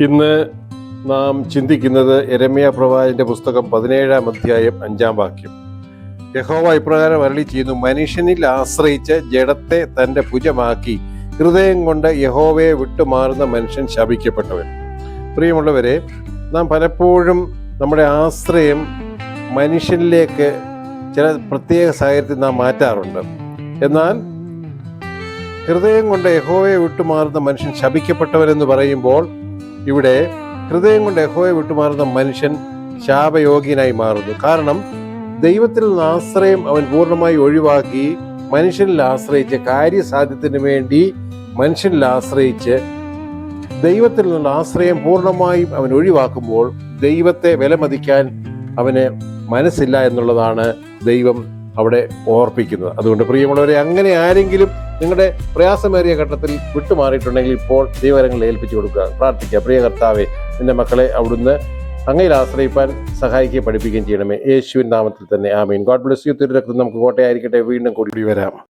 ഇന്ന് നാം ചിന്തിക്കുന്നത് എരമ്യ പ്രവാചന്റെ പുസ്തകം പതിനേഴാം അധ്യായം അഞ്ചാം വാക്യം. യഹോവ ഇപ്രകാരം അരളി ചെയ്യുന്നു മനുഷ്യനിൽ ആശ്രയിച്ച് ജഡത്തെ തന്റെ ഭുജമാക്കി ഹൃദയം കൊണ്ട് യഹോവയെ വിട്ടുമാറുന്ന മനുഷ്യൻ ശപിക്കപ്പെട്ടവൻ. പ്രിയമുള്ളവരെ നാം പലപ്പോഴും നമ്മുടെ ആശ്രയം മനുഷ്യനിലേക്ക് ചില പ്രത്യേക സാഹചര്യത്തിൽ നാം മാറ്റാറുണ്ട്. എന്നാൽ ഹൃദയം കൊണ്ട് യഹോവയെ വിട്ടുമാറുന്ന മനുഷ്യൻ ശപിക്കപ്പെട്ടവരെന്ന് പറയുമ്പോൾ ഇവിടെ ഹൃദയം കൊണ്ട് യഹോയെ വിട്ടുമാറുന്ന മനുഷ്യൻ ശാപയോഗ്യനായി മാറുന്നു. കാരണം ദൈവത്തിൽ നിന്ന് ആശ്രയം അവൻ പൂർണമായി ഒഴിവാക്കി മനുഷ്യനിൽ ആശ്രയിച്ച് കാര്യസാധ്യത്തിന് വേണ്ടി മനുഷ്യനിൽ ആശ്രയിച്ച് ദൈവത്തിൽ നിന്നുള്ള ആശ്രയം പൂർണമായും അവൻ ഒഴിവാക്കുമ്പോൾ ദൈവത്തെ വിലമതിക്കാൻ അവന് മനസ്സില്ല എന്നുള്ളതാണ് ദൈവം അവിടെ ഓർപ്പിക്കുന്നത്. അതുകൊണ്ട് പ്രിയമുള്ളവരെ അങ്ങനെ ആരെങ്കിലും നിങ്ങളുടെ പ്രയാസമേറിയ ഘട്ടത്തിൽ വിട്ടുമാറിയിട്ടുണ്ടെങ്കിൽ ഇപ്പോൾ ദൈവകരങ്ങളിൽ ഏൽപ്പിച്ചു കൊടുക്കുക. പ്രാർത്ഥിക്കുക. പ്രിയ കർത്താവെ നിന്റെ മക്കളെ അവിടുന്ന് അങ്ങയിൽ ആശ്രയിപ്പാൻ സഹായിക്കുകയും പഠിപ്പിക്കുകയും ചെയ്യണമേ. യേശുവിൻ നാമത്തിൽ തന്നെ. ആമീൻ. ഗോഡ് ബ്ലസ് യു തിരുരക്തം നമുക്ക് കോട്ടയായിരിക്കട്ടെ. വീണ്ടും കൂടി വരാം.